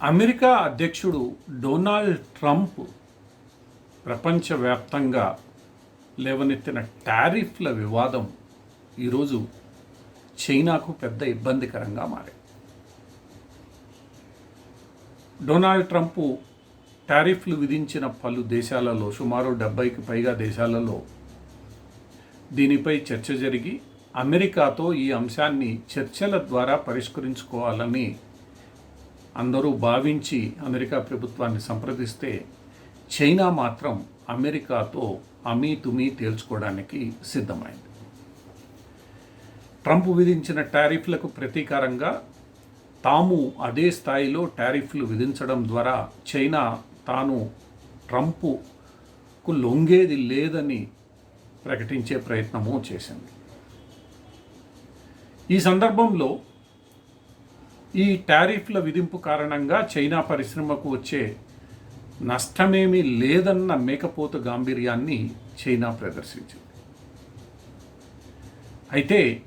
America అధ్యక్షుడు Donald Trump ప్రపంచవ్యాప్తంగా లేవనెత్తిన టారిఫ్ల వివాదం ఈరోజు చైనాకు పెద్ద ఇబ్బందికరంగా మారింది డొనాల్డ్ ట్రంప్ టారిఫ్లు విధించిన పలు దేశాలలో సుమారు డెబ్బైకి పైగా దేశాలలో దీనిపై చర్చ జరిగి అమెరికాతో ఈ అంశాన్ని చర్చల ద్వారా పరిష్కరించుకోవాలని అందరూ భావించి అమెరికా ప్రభుత్వాన్ని సంప్రదిస్తే చైనా మాత్రం అమెరికాతో అమీ తుమీ తేల్చుకోవడానికి సిద్ధమైంది. ట్రంప్ విధించిన టారిఫ్లకు ప్రతీకారంగా తాము అదే స్థాయిలో టారిఫ్లు విధించడం ద్వారా చైనా తాను ట్రంప్కు లొంగేది లేదని ప్రకటించే ప్రయత్నము చేసింది. ఈ సందర్భంలో ఈ టారిఫ్ల విధింపు కారణంగా చైనా పరిశ్రమకు వచ్చే నష్టమేమీ లేదన్న మేకపోతు గాంభీర్యాన్ని చైనా ప్రదర్శించింది. అయితే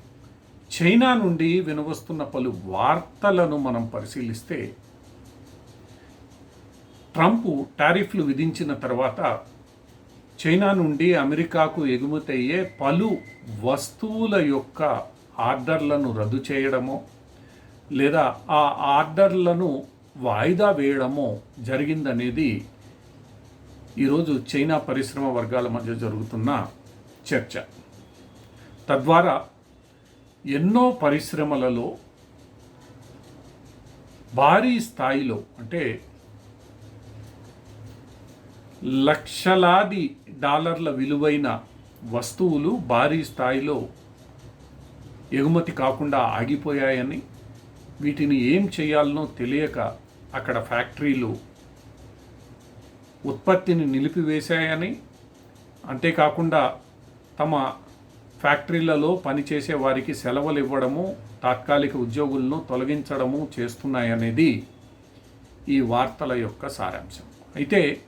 చైనా నుండి వినవస్తున్న పలు వార్తలను మనం పరిశీలిస్తే ట్రంప్ టారిఫ్లు విధించిన తర్వాత చైనా నుండి అమెరికాకు ఎగుమతి అయ్యే పలు వస్తువుల యొక్క ఆర్డర్లను రద్దు చేయడమో లేదా ఆ ఆర్డర్లను వాయిదా వేయడమో జరిగిందనేది ఈరోజు చైనా పరిశ్రమ వర్గాల మధ్య జరుగుతున్న చర్చ. తద్వారా ఎన్నో పరిశ్రమలలో భారీ స్థాయిలో అంటే లక్షలాది డాలర్ల విలువైన వస్తువులు భారీ స్థాయిలో ఎగుమతి కాకుండా ఆగిపోయాయని వీటిని ఏం చేయాలనో తెలియక అక్కడ ఫ్యాక్టరీలు ఉత్పత్తిని నిలిపివేశాయని అంతేకాకుండా తమ ఫ్యాక్టరీలలో పనిచేసే వారికి సెలవులు ఇవ్వడము తాత్కాలిక ఉద్యోగులను తొలగించడము చేస్తున్నాయనేది ఈ వార్తల యొక్క సారాంశం. అయితే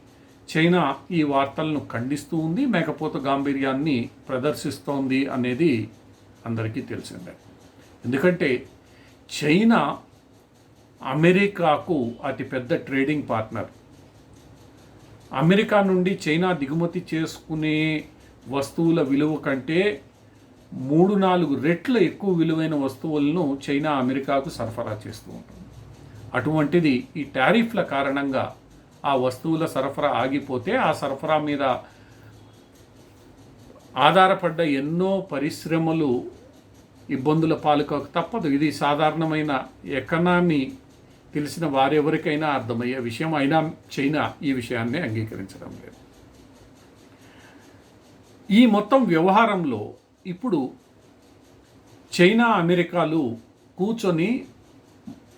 చైనా ఈ వార్తలను ఖండిస్తూ ఉంది మేకపోత గాంభీర్యాన్ని ప్రదర్శిస్తోంది అనేది అందరికీ తెలిసిందే. ఎందుకంటే చైనా అమెరికాకు అతిపెద్ద ట్రేడింగ్ పార్ట్నర్. అమెరికా నుండి చైనా దిగుమతి చేసుకునే వస్తువుల విలువ కంటే మూడు నాలుగు రెట్లు ఎక్కువ విలువైన వస్తువులను చైనా అమెరికాకు సరఫరా చేస్తూ ఉంటుంది. అటువంటిది ఈ టారిఫ్ల కారణంగా ఆ వస్తువుల సరఫరా ఆగిపోతే ఆ సరఫరా మీద ఆధారపడ్డ ఎన్నో పరిశ్రమలు ఇబ్బందుల పాలుకోక తప్పదు. ఇది సాధారణమైన ఎకనామీ తెలిసిన వారెవరికైనా అర్థమయ్యే విషయం. అయినా చైనా ఈ విషయాన్ని అంగీకరించడం లేదు. ఈ మొత్తం వ్యవహారంలో ఇప్పుడు చైనా అమెరికాలు కూర్చొని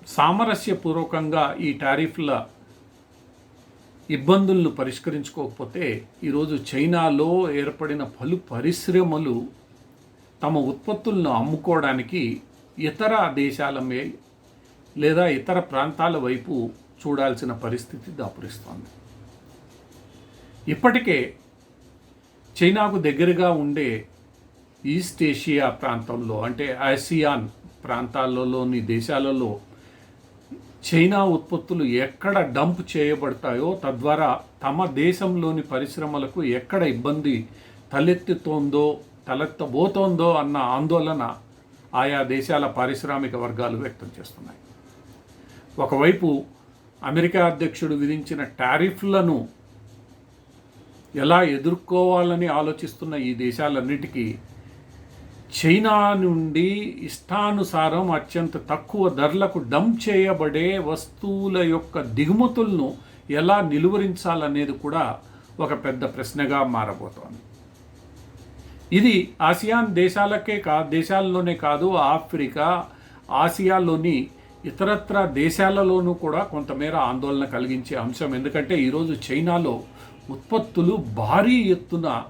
సామరస్యపూర్వకంగా ఈ టారిఫ్ల ఇబ్బందులను పరిష్కరించుకోకపోతే ఈరోజు చైనాలో ఏర్పడిన పలు పరిశ్రమలు తమ ఉత్పత్తులను అమ్ముకోవడానికి ఇతర దేశాల మే లేదా ఇతర ప్రాంతాల వైపు చూడాల్సిన పరిస్థితి దాపురిస్తోంది. ఇప్పటికే చైనాకు దగ్గరగా ఉండే ఈస్ట్ ఏషియా ప్రాంతంలో అంటే ఆసియాన్ ప్రాంతాలలోని దేశాలలో చైనా ఉత్పత్తులు ఎక్కడ డంప్ చేయబడతాయో తద్వారా తమ దేశంలోని పరిశ్రమలకు ఎక్కడ ఇబ్బంది తలెత్తుతోందో తలెత్తబోతోందో అన్న ఆందోళన ఆయా దేశాల పారిశ్రామిక వర్గాలు వ్యక్తం చేస్తున్నాయి. ఒకవైపు అమెరికా అధ్యక్షుడు విధించిన టారిఫ్లను ఎలా ఎదుర్కోవాలని ఆలోచిస్తున్న ఈ దేశాలన్నిటికీ చైనా నుండి ఇష్టానుసారం అత్యంత తక్కువ ధరలకు డంప్ చేయబడే వస్తువుల యొక్క దిగుమతులను ఎలా నిలువరించాలనేది కూడా ఒక పెద్ద ప్రశ్నగా మారబోతోంది. ఇది ఆసియాన్ దేశాలకే కా దేశాల్లోనే కాదు ఆఫ్రికా ఆసియాలోని ఇతరత్ర దేశాలలోనూ కూడా కొంతమేర ఆందోళన కలిగించే అంశం. ఎందుకంటే ఈరోజు చైనాలో ఉత్పత్తులు భారీ ఎత్తున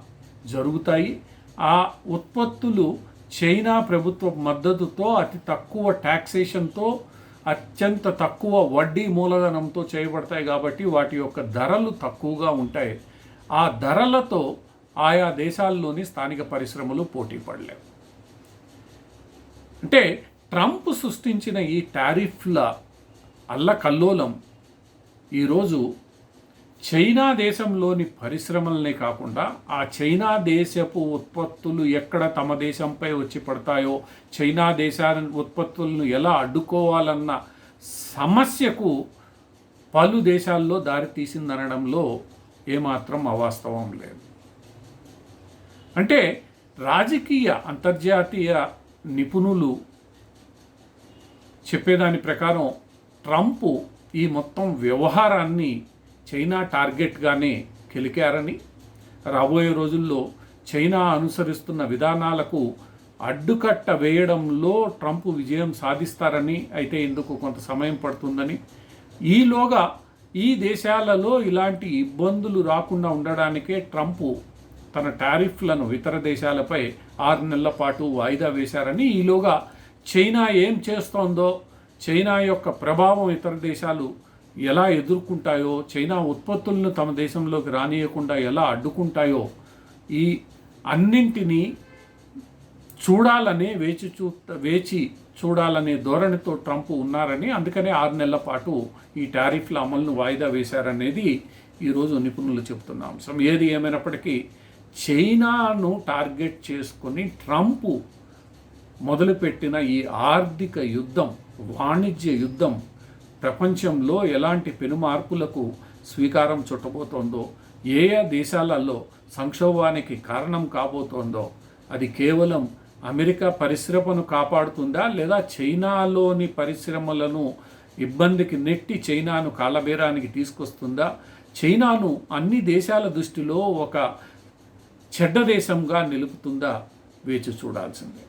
జరుగుతాయి. ఆ ఉత్పత్తులు చైనా ప్రభుత్వ మద్దతుతో అతి తక్కువ ట్యాక్సేషన్తో అత్యంత తక్కువ వడ్డీ మూలధనంతో చేయబడతాయి కాబట్టి వాటి యొక్క ధరలు తక్కువగా ఉంటాయి. ఆ ధరలతో ఆయా దేశాల్లోని స్థానిక పరిశ్రమలు పోటీ పడలేవు. అంటే ట్రంప్ సృష్టించిన ఈ టారిఫ్ల అల్లకల్లోలం ఈరోజు చైనా దేశంలోని పరిశ్రమలనే కాకుండా ఆ చైనా దేశపు ఉత్పత్తులు ఎక్కడ తమ దేశంపై వచ్చి పడతాయో చైనా దేశా ఉత్పత్తులను ఎలా అడ్డుకోవాలన్న సమస్యకు పలు దేశాల్లో దారితీసిందనడంలో ఏమాత్రం అవాస్తవం లేదు. అంటే రాజకీయ అంతర్జాతీయ నిపుణులు చెప్పేదాని ప్రకారం ట్రంప్ ఈ మొత్తం వ్యవహారాన్ని చైనా టార్గెట్గానే కెలికారని రాబోయే రోజుల్లో చైనా అనుసరిస్తున్న విధానాలకు అడ్డుకట్ట వేయడంలో ట్రంప్ విజయం సాధిస్తారని అయితే ఇందుకు కొంత సమయం పడుతుందని ఈలోగా ఈ దేశాలలో ఇలాంటి ఇబ్బందులు రాకుండా ఉండడానికే ట్రంప్ తన టారిఫ్లను ఇతర దేశాలపై ఆరు నెలల పాటు వాయిదా వేశారని ఈలోగా చైనా ఏం చేస్తోందో చైనా యొక్క ప్రభావం ఇతర దేశాలు ఎలా ఎదుర్కొంటాయో చైనా ఉత్పత్తులను తమ దేశంలోకి రానియకుండా ఎలా అడ్డుకుంటాయో ఈ అన్నింటినీ చూడాలనే వేచి చూ వేచి చూడాలనే ధోరణితో ట్రంప్ ఉన్నారని అందుకనే ఆరు నెలల పాటు ఈ టారిఫ్ల అమలును వాయిదా వేశారనేది ఈరోజు నిపుణులు చెబుతున్న అంశం. ఏది ఏమైనప్పటికీ చైనాను టార్గెట్ చేసుకుని ట్రంప్ మొదలుపెట్టిన ఈ ఆర్థిక యుద్ధం వాణిజ్య యుద్ధం ప్రపంచంలో ఎలాంటి పెనుమార్పులకు స్వీకారం చుట్టబోతోందో ఏ ఏ దేశాలలో సంక్షోభానికి కారణం కాబోతోందో అది కేవలం అమెరికా పరిశ్రమను కాపాడుతుందా లేదా చైనాలోని పరిశ్రమలను ఇబ్బందికి నెట్టి చైనాను కాలబేరానికి తీసుకొస్తుందా? చైనాను అన్ని దేశాల దృష్టిలో ఒక చెడ్డ దేశంగా నిలుపుతుందా వేచి చూడాల్సిందే.